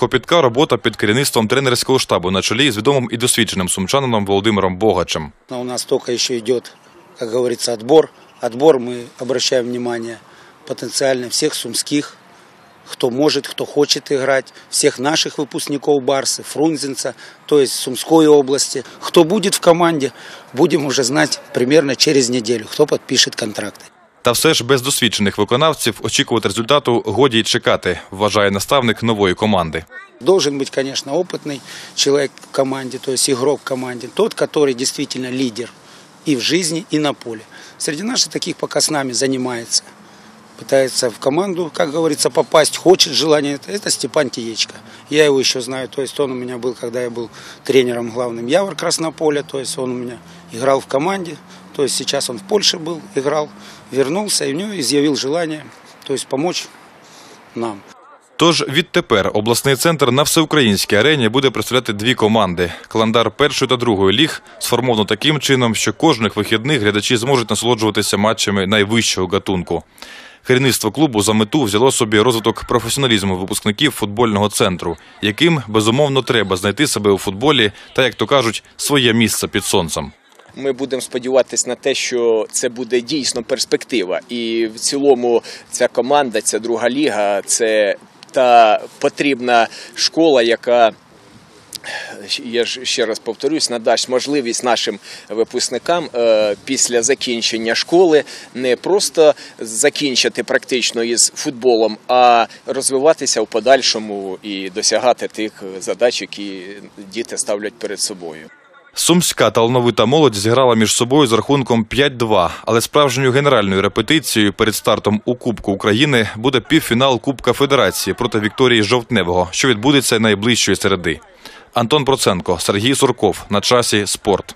копітка робота під керівництвом тренерського штабу на чолі з відомим і досвідченим сумчанином Володимиром Богачем. Но у нас только еще идет, как говорится, отбор. Отбор мы обращаем внимание потенциально всех сумских, кто может, кто хочет играть, всех наших выпускников Барсы, Фрунзенца, то есть Сумской области. Кто будет в команде, будем уже знать примерно через неделю, кто подпишет контракты. Та все ж без досвідчених виконавців очікувати результату годі й чекати, вважає наставник нової команди. Должен быть, конечно, опытный человек в команде, то есть игрок в команде, тот, который действительно лидер и в жизни, и на поле. Среди наших таких пока с нами занимается, пытается в команду, как говорится, попасть, хочет желание, это, это Степан Тиечко. Я его еще знаю, то есть он у меня был, когда я был тренером главным Явор Краснополя, то есть он у меня играл в команде, то есть сейчас он в Польше был, играл, вернулся, и у него изъявил желание, то есть помочь нам. Тож відтепер обласний центр на всеукраїнській арені буде представляти дві команди. Календар першої та другої ліг сформовано таким чином, що кожних вихідних глядачі зможуть насолоджуватися матчами найвищого гатунку. Керівництво клубу за мету взяло собі розвиток професіоналізму випускників футбольного центру, яким безумовно треба знайти себе у футболі та, як то кажуть, своє місце під сонцем. Ми будемо сподіватися на те, що це буде дійсно перспектива. І в цілому ця команда, ця друга ліга, це та потрібна школа, яка. Я ж ще раз повторюсь, надасть можливість нашим випускникам е, після закінчення школи не просто закінчити практично із футболом, а розвиватися в подальшому і досягати тих задач, які діти ставлять перед собою. Сумська талановита молодь зіграла між собою з рахунком 5-2, але справжньою генеральною репетицією перед стартом у Кубку України буде півфінал Кубка Федерації проти Вікторії Жовтневого, що відбудеться найближчої середи. Антон Проценко, Сергій Сурков на часі спорт.